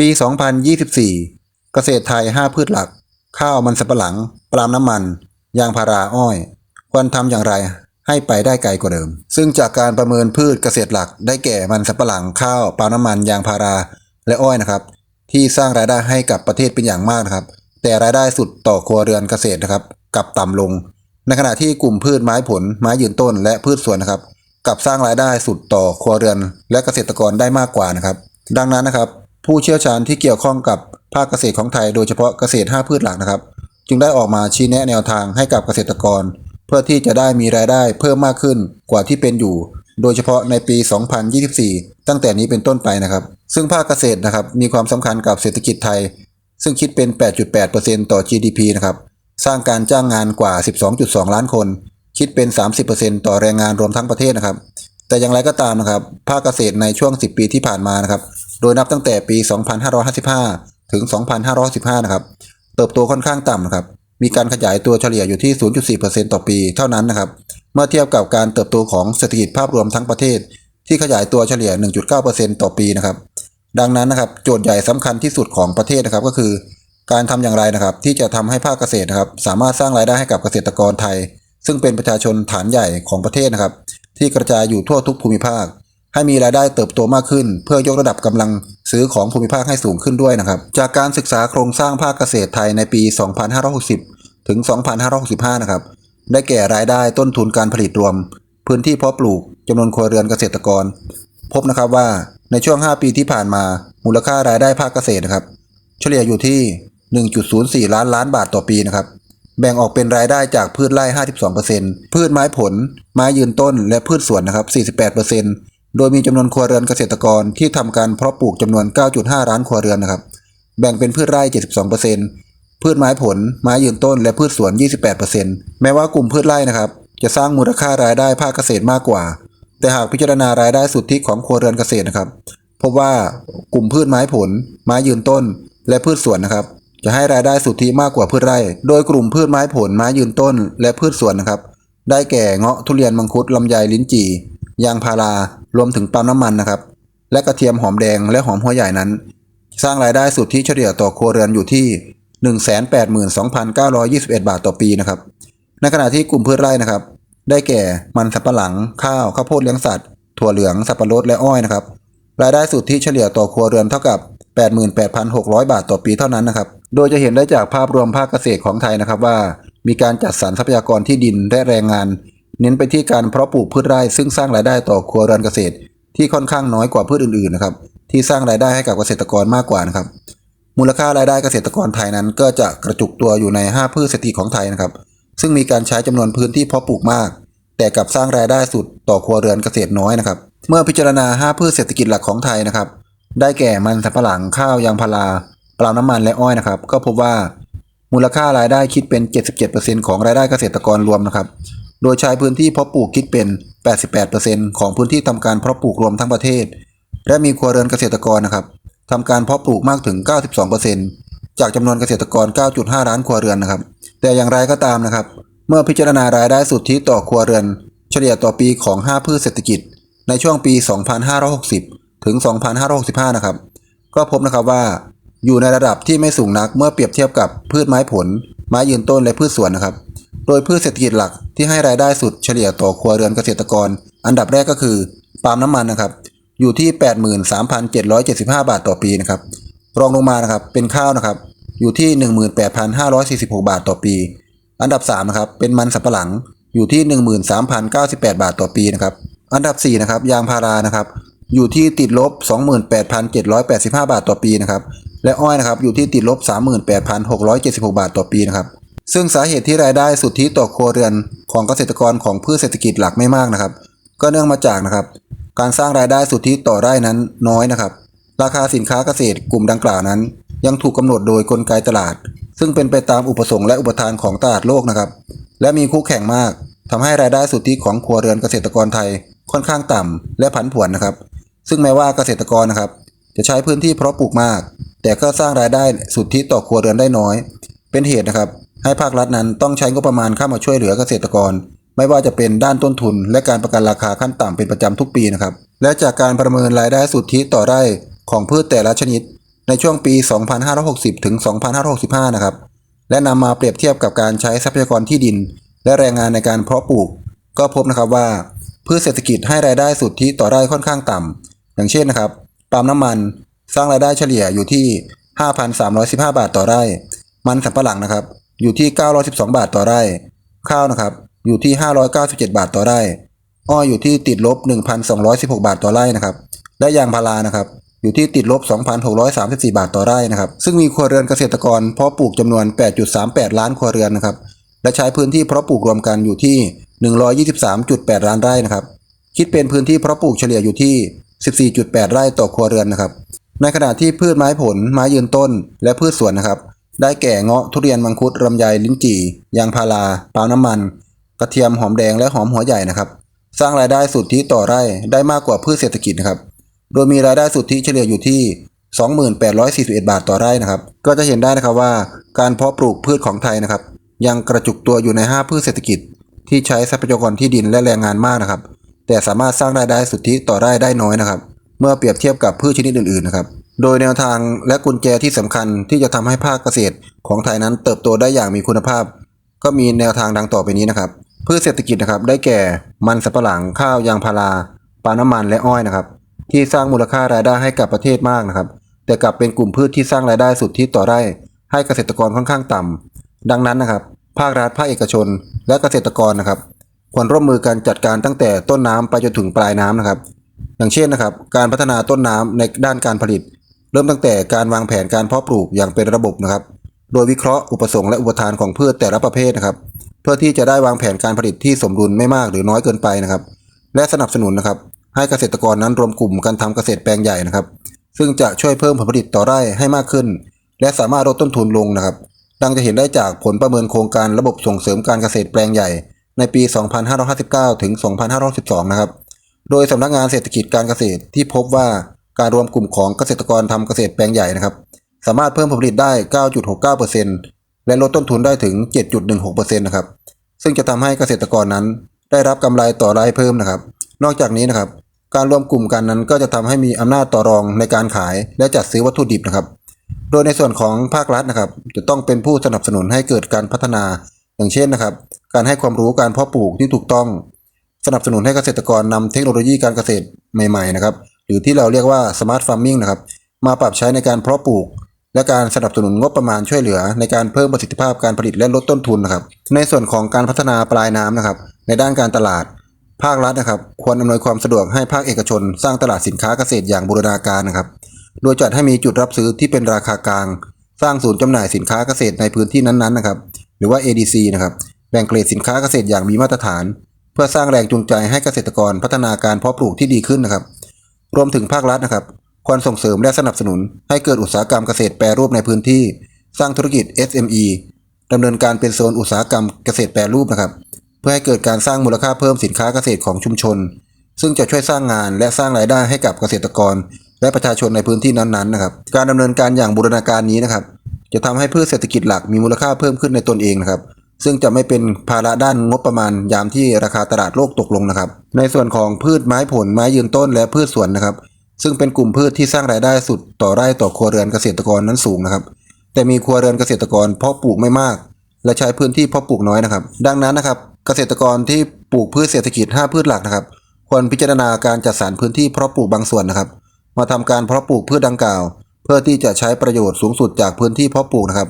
ปี 2024 เกษตรไทย 5 พืชหลัก ข้าวมันสำปะหลัง ปาล์มน้ำมัน ยางพาราอ้อย ควรทำอย่างไรให้ไปได้ไกลกว่าเดิม ซึ่งจากการประเมินพืชเกษตรหลัก ได้แก่มันสำปะหลัง ข้าวปาล์มน้ำมัน ยางพารา และอ้อยนะครับ ที่สร้างรายได้ให้กับประเทศเป็นอย่างมากนะครับ แต่รายได้สุดต่อครัวเรือนเกษตรนะครับกลับต่ำลง ในขณะที่กลุ่มพืชไม้ผล ไม้ยืนต้น และพืชสวนนะครับกลับสร้างรายได้สุดต่อครัวเรือน และเกษตรกรได้มากกว่านะครับ ดังนั้นนะครับ ผู้เชี่ยวชาญที่เกี่ยวข้องกับภาคเกษตรของไทย โดยเฉพาะเกษตร 5 พืชหลักนะครับ จึงได้ออกมาชี้แนะแนวทางให้กับเกษตรกร เพื่อที่จะได้มีรายได้เพิ่มมากขึ้นกว่าที่เป็นอยู่ โดยเฉพาะในปี 2024 ตั้งแต่นี้เป็นต้นไปนะครับ ซึ่งภาคเกษตรนะครับมีความสำคัญกับเศรษฐกิจไทย ซึ่งคิดเป็น 8.8%ต่อ GDP นะครับสร้างการจ้างงานกว่า 12.2 ล้านคน คิดเป็น 30%ต่อแรงงานรวมทั้งประเทศนะครับ แต่อย่างไรก็ตามนะครับ ภาคเกษตรในช่วง 10 ปีที่ผ่านมานะครับ โดยนับตั้งแต่ปี 2555 ถึง 2515 นะครับ เติบโตค่อนข้างต่ำนะครับ มีการขยายตัวเฉลี่ยอยู่ที่ 0.4%ต่อปีเท่านั้นนะครับ เมื่อเทียบกับการเติบโตของเศรษฐกิจภาพรวมทั้งประเทศ ที่ขยายตัวเฉลี่ย 1.9%ต่อปีนะครับ ดังนั้นนะครับ โจทย์ใหญ่สำคัญที่สุดของประเทศนะครับก็คือ การทำอย่างไรนะครับ ที่จะทำให้ภาคเกษตรนะครับ สามารถสร้างรายได้ให้กับเกษตรกรไทย ซึ่งเป็นประชาชนฐานใหญ่ของประเทศนะครับ ที่กระจายอยู่ทั่วทุกภูมิภาค ให้มีรายได้เติบโตมากขึ้น เพื่อยกระดับกำลังซื้อของภูมิภาคให้สูงขึ้นด้วยนะครับ จากการศึกษาโครงสร้างภาคเกษตรไทยในปี 2560 ถึง 2565 นะครับ ได้แก่รายได้ต้นทุนการผลิตรวม พื้นที่เพาะปลูกจำนวนครัวเรือนเกษตรกร พบนะครับว่าในช่วง 5 ปีที่ผ่านมา มูลค่ารายได้ภาคเกษตรนะครับ เฉลี่ยอยู่ที่ 1.04 ล้านล้านบาทต่อปีนะครับ แบ่งออกเป็นรายได้จากพืชไร่ 52%พืชไม้ผล ไม้ยืนต้น และพืชสวนนะครับ 48% โดยมีจำนวนครัวเรือนเกษตรกรที่ทำการเพาะปลูกจำนวน 9.5 ล้านครัวเรือนนะครับ แบ่งเป็นพืชไร่ 72%พืชไม้ผล ไม้ยืนต้น และพืชสวน 28%แม้ว่ากลุ่มพืชไร่นะครับ จะสร้างมูลค่ารายได้ภาคเกษตรมากกว่า แต่หากพิจารณารายได้สุทธิของครัวเรือนเกษตรนะครับ พบว่ากลุ่มพืชไม้ผล ไม้ยืนต้น และพืชสวนนะครับ จะให้รายได้สุทธิมากกว่าพืชไร่ โดยกลุ่มพืชไม้ผล ไม้ยืนต้น และพืชสวนนะครับ ได้แก่เงาะทุเรียนมังคุดลำไยลิ้นจี่ ยางพารารวมถึงปาล์มน้ำมันนะครับ และกระเทียมหอมแดงและหอมหัวใหญ่นั้น สร้างรายได้สุทธิเฉลี่ยต่อครัวเรือนอยู่ที่ 182,921 บาทต่อปีนะครับ ในขณะที่กลุ่มพืชไร่นะครับ ได้แก่มันสำปะหลัง ข้าวข้าวโพดเลี้ยงสัตว์ ถั่วเหลืองสับปะรดและอ้อยนะครับ รายได้สุทธิเฉลี่ยต่อครัวเรือนเท่ากับ 88,600 บาทต่อปีเท่านั้นนะครับ โดยจะเห็นได้จากภาพรวมภาคเกษตรของไทยนะครับว่า มีการจัดสรรทรัพยากรที่ดินและแรงงาน เน้นไปที่การเพาะปลูกพืชไร่ซึ่งสร้างรายได้ต่อครัวเรือนเกษตร ที่ค่อนข้างน้อยกว่าพืชอื่นๆนะครับที่สร้างรายได้ให้กับเกษตรกรมากกว่านะครับมูลค่ารายได้เกษตรกรไทยนั้น ก็จะกระจุกตัวอยู่ใน 5 พืชเศรษฐกิจของไทยนะครับ ซึ่งมีการใช้จำนวนพื้นที่เพาะปลูกมาก แต่กับสร้างรายได้สุดต่อครัวเรือนเกษตรน้อยนะครับเมื่อพิจารณา 5 พืชเศรษฐกิจหลักของไทยนะครับได้แก่มันสำปะหลังข้าวยางพาราปล์มน้ำมันและอ้อยนะครับ ก็พบว่ามูลค่ารายได้คิดเป็น 77%ของรายได้เกษตรกรรวมนะครับ โดยใช้พื้นที่เพาะปลูกคิดเป็น 88%ของพื้นที่ทำการเพาะปลูกรวมทั้งประเทศ และมีครัวเรือนเกษตรกรนะครับทำการเพาะปลูกมากถึง 92%จากจำนวนเกษตรกร 9.5 ล้านครัวเรือนนะครับ แต่อย่างไรก็ตามนะครับ เมื่อพิจารณารายได้สุทธิต่อครัวเรือน เฉลี่ยต่อปีของ 5 พืชเศรษฐกิจ ในช่วงปี 2560 ถึง 2565 นะครับ ก็พบนะครับว่า อยู่ในระดับที่ไม่สูงนักเมื่อเปรียบเทียบกับพืชไม้ผล ไม้ยืนต้นและพืชสวนนะครับ โดยพืชเศรษฐกิจหลักที่ให้รายได้สุดเฉลี่ยต่อครัวเรือนเกษตรกร อันดับแรกก็คือปาล์มน้ำมันนะครับ อยู่ที่ 83,775 บาทต่อปีนะครับ รองลงมานะครับเป็นข้าวนะครับ อยู่ที่ 18,546 บาทต่อปี อันดับ3นะครับเป็นมันสำปะหลังอยู่ที่ 13,098 บาทต่อปีนะครับ อันดับ4นะครับยางพารานะครับอยู่ที่ติดลบ 28,785 บาทต่อปีนะครับ และอ้อยนะครับอยู่ที่ติดลบ 38,676 บาทต่อปีนะครับ ซึ่งสาเหตุที่รายได้สุทธิต่อครัวเรือนของเกษตรกรของพืชเศรษฐกิจหลักไม่มากนะครับ ก็เนื่องมาจากนะครับ การสร้างรายได้สุทธิต่อไร่นั้นน้อยนะครับ ราคาสินค้าเกษตรกลุ่มดังกล่าวนั้น ยังถูกกำหนดโดยกลไกตลาด ซึ่งเป็นไปตามอุปสงค์และอุปทานของตลาดโลกนะครับ และมีคู่แข่งมากทำให้รายได้สุทธิของครัวเรือนเกษตรกรไทยค่อนข้างต่ำและผันผวนนะครับ ซึ่งแม้ว่าเกษตรกรนะครับ จะใช้พื้นที่เพาะปลูกมาก แต่ก็สร้างรายได้สุทธิต่อครัวเรือนได้น้อย เป็นเหตุนะครับ ให้ภาครัฐนั้นต้องใช้งบประมาณเข้ามาช่วยเหลือเกษตรกร ไม่ว่าจะเป็นด้านต้นทุน และการประกันราคาขั้นต่ำเป็นประจำทุกปีนะครับ และจากการประเมินรายได้สุทธิต่อไร่ของพืชแต่ละชนิด ในช่วงปี 2560 ถึง 2565 นะครับ และนำมาเปรียบเทียบกับการใช้ทรัพยากรที่ดิน และแรงงานในการเพาะปลูก ก็พบนะครับว่าพืชเศรษฐกิจให้รายได้สุทธิต่อไร่ค่อนข้างต่ำอย่างเช่นนะครับปาล์มน้ำมันสร้างรายได้เฉลี่ยอยู่ที่ 5,315 บาทต่อไร่ มันสำปะหลังนะครับ อยู่ที่ 912 บาทต่อไร่ ข้าวนะครับ อยู่ที่ 597 บาทต่อไร่ อ้อยอยู่ที่ติดลบ 1,216 บาทต่อไร่นะครับ และยางพารานะครับ อยู่ที่ติดลบ 2,634 บาทต่อไร่นะครับ ซึ่งมีครัวเรือนเกษตรกรเพาะปลูกจำนวน 8.38 ล้านครัวเรือนนะครับ และใช้พื้นที่เพาะปลูกรวมกันอยู่ที่ 123.8 ล้านไร่นะครับ คิดเป็นพื้นที่เพาะปลูกเฉลี่ยอยู่ที่ 14.8 ไร่ต่อครัวเรือนนะครับ ในขณะที่พืชไม้ผล ไม้ยืนต้น และพืชสวนนะครับ ได้แก่เงาะทุเรียนมังคุดลำไยลิ้นจี่ ยางพาราปาล์มน้ำมัน กระเทียมหอมแดงและหอมหัวใหญ่นะครับ สร้างรายได้สุทธิต่อไร่ได้มากกว่าพืชเศรษฐกิจนะครับ โดยมีรายได้สุทธิเฉลี่ยอยู่ที่ 2841 บาทต่อไร่นะครับ ก็จะเห็นได้นะครับว่า การเพาะปลูกพืชของไทยนะครับ ยังกระจุกตัวอยู่ใน 5 พืชเศรษฐกิจ ที่ใช้ทรัพยากรที่ดินและแรงงานมากนะครับ แต่สามารถสร้างรายได้สุทธิต่อไร่ได้น้อยนะครับ เมื่อเปรียบเทียบกับพืชชนิดอื่นๆนะครับ โดยแนวทางและกุญแจที่สำคัญที่จะทำให้ภาคเกษตรของไทยนั้นเติบโตได้อย่างมีคุณภาพ ก็มีแนวทางดังต่อไปนี้นะครับพืชเศรษฐกิจนะครับได้แก่มันสำปะหลังข้าวยางพาราปาล์มน้ำมันและอ้อยนะครับ ที่สร้างมูลค่ารายได้ให้กับประเทศมากนะครับ แต่กลับเป็นกลุ่มพืชที่สร้างรายได้สุดทธิต่อไร่ให้เกษตรกรค่อนข้างต่ำดังนั้นนะครับ ภาครัฐภาคเอกชน และเกษตรกรนะครับ ควรร่วมมือกันจัดการตั้งแต่ต้นน้ำไปจนถึงปลายน้ำนะครับ อย่างเช่นนะครับ การพัฒนาต้นน้ำในด้านการผลิต เริ่มตั้งแต่การวางแผนการเพาะปลูกอย่างเป็นระบบนะครับ โดยวิเคราะห์อุปสงค์และอุปทานของพืชแต่ละประเภทนะครับ เพื่อที่จะได้วางแผนการผลิตที่สมดุลไม่มากหรือน้อยเกินไปนะครับ และสนับสนุนนะครับ ให้เกษตรกรนั้นรวมกลุ่มกันทำเกษตรแปลงใหญ่นะครับ ซึ่งจะช่วยเพิ่มผลผลิตต่อไร่ให้มากขึ้น และสามารถลดต้นทุนลงนะครับ ดังจะเห็นได้จากผลประเมินโครงการระบบส่งเสริมการเกษตรแปลงใหญ่ ในปี 2559 ถึง 2562นะครับ โดยสำนักงานเศรษฐกิจการเกษตรที่พบว่า การรวมกลุ่มของเกษตรกรทำเกษตรแปลงใหญ่นะครับ สามารถเพิ่มผลผลิตได้ 9.69%และลดต้นทุนได้ถึง 7.16%นะครับ ซึ่งจะทำให้เกษตรกรนั้น ได้รับกำไรต่อรายเพิ่มนะครับ นอกจากนี้นะครับ การรวมกลุ่มกันนั้นก็จะทำให้มีอำนาจต่อรองในการขายและจัดซื้อวัตถุดิบนะครับ โดยในส่วนของภาครัฐนะครับ จะต้องเป็นผู้สนับสนุนให้เกิดการพัฒนา อย่างเช่นนะครับ การให้ความรู้การเพาะปลูกที่ถูกต้อง สนับสนุนให้เกษตรกรนำเทคโนโลยีการเกษตรใหม่ ๆ นะครับ หรือที่เราเรียกว่าสมาร์ทฟาร์มิงนะครับ มาปรับใช้ในการเพาะปลูก และการสนับสนุนงบประมาณช่วยเหลือ ในการเพิ่มประสิทธิภาพการผลิตและลดต้นทุนนะครับ ในส่วนของการพัฒนาปลายน้ำนะครับ ในด้านการตลาด ภาครัฐนะครับ ควรอำนวยความสะดวกให้ภาคเอกชน สร้างตลาดสินค้าเกษตรอย่างบูรณาการนะครับ โดยจัดให้มีจุดรับซื้อที่เป็นราคากลาง สร้างศูนย์จำหน่ายสินค้าเกษตรในพื้นที่นั้นๆนะครับ หรือว่า ADC นะครับ แบ่งเกรดสินค้าเกษตรอย่างมีมาตรฐาน เพื่อสร้างแรงจูงใจให้เกษตรกรพัฒนาการเพาะปลูกที่ดีขึ้นนะครับ รวมถึงภาครัฐนะครับ ควรส่งเสริมและสนับสนุน ให้เกิดอุตสาหกรรมเกษตรแปรรูปในพื้นที่ สร้างธุรกิจ SME ดำเนินการเป็นโซนอุตสาหกรรมเกษตรแปรรูปนะครับ เพื่อให้เกิดการสร้างมูลค่าเพิ่มสินค้าเกษตรของชุมชน ซึ่งจะช่วยสร้างงานและสร้างรายได้ให้กับเกษตรกร และประชาชนในพื้นที่นั้นๆนะครับ การดำเนินการอย่างบูรณาการนี้นะครับ จะทำให้พืชเศรษฐกิจหลักมีมูลค่าเพิ่มขึ้นในตนเองนะครับ ซึ่งจะไม่เป็นภาระด้านงบประมาณยามที่ราคาตลาดโลกตกลงนะครับ ในส่วนของพืชไม้ผลไม้ยืนต้นและพืชสวนนะครับ ซึ่งเป็นกลุ่มพืชที่สร้างรายได้สุดต่อไร่ต่อครัวเรือนเกษตรกรนั้นสูงนะครับ แต่มีครัวเรือนเกษตรกรเพาะปลูกไม่มาก และใช้พื้นที่เพาะปลูกน้อยนะครับ ดังนั้นนะครับเกษตรกรที่ปลูกพืชเศรษฐกิจ 5 พืชหลักนะครับ ควรพิจารณาการจัดสรรพื้นที่เพาะปลูกบางส่วนนะครับ มาทำการเพาะปลูกพืชดังกล่าว เพื่อที่จะใช้ประโยชน์สูงสุดจากพื้นที่เพาะปลูกนะครับ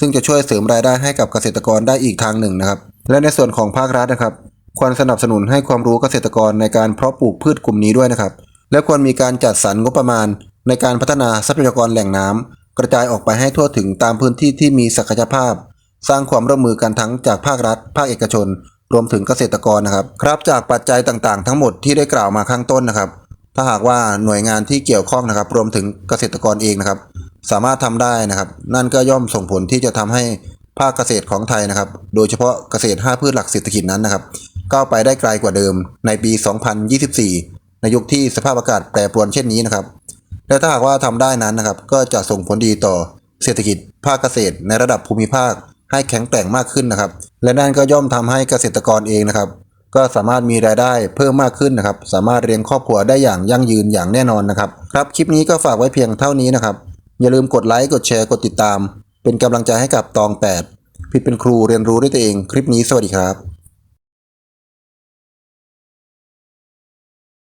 ซึ่งจะช่วยเสริมรายได้ให้กับเกษตรกรได้อีกทางหนึ่งนะครับ และในส่วนของภาครัฐนะครับ ควรสนับสนุนให้ความรู้เกษตรกรในการเพาะปลูกพืชกลุ่มนี้ด้วยนะครับ และควรมีการจัดสรรงบประมาณ ในการพัฒนาทรัพยากรแหล่งน้ำกระจายออกไปให้ทั่วถึงตามพื้นที่ที่มีศักยภาพ สร้างความร่วมมือกันทั้งจากภาครัฐ ภาคเอกชน รวมถึงเกษตรกรนะครับ ครับจากปัจจัยต่างๆ ทั้งหมดที่ได้กล่าวมาข้างต้นนะครับ ถ้าหากว่าหน่วยงานที่เกี่ยวข้องนะครับ รวมถึงเกษตรกรเองนะครับ สามารถทำได้นะครับ นั่นก็ย่อมส่งผลที่จะทำให้ภาคเกษตรของไทยนะครับ โดยเฉพาะเกษตร 5 พืชหลักเศรษฐกิจนั้นนะครับก้าวไปได้ไกลกว่าเดิมในปี 2024 ในยุคที่สภาพอากาศแปรปรวนเช่นนี้นะครับ และถ้าหากว่าทำได้นั้นนะครับ ก็จะส่งผลดีต่อเศรษฐกิจภาคเกษตร ในระดับภูมิภาคให้แข็งแกร่งมากขึ้นนะครับ และนั่นก็ย่อมทำให้เกษตรกรเองนะครับ ก็สามารถมีรายได้เพิ่มมากขึ้นนะครับ สามารถเลี้ยงครอบครัวได้อย่างยั่งยืนอย่างแน่นอนนะครับ ครับ คลิปนี้ก็ฝากไว้เพียงเท่านี้นะครับ อย่าลืมกดไลค์ กดแชร์ กดติดตาม เป็นกำลังใจให้กับตอง 8 ผิดเป็นครูเรียนรู้ด้วยตัวเอง คลิปนี้สวัสดีครับ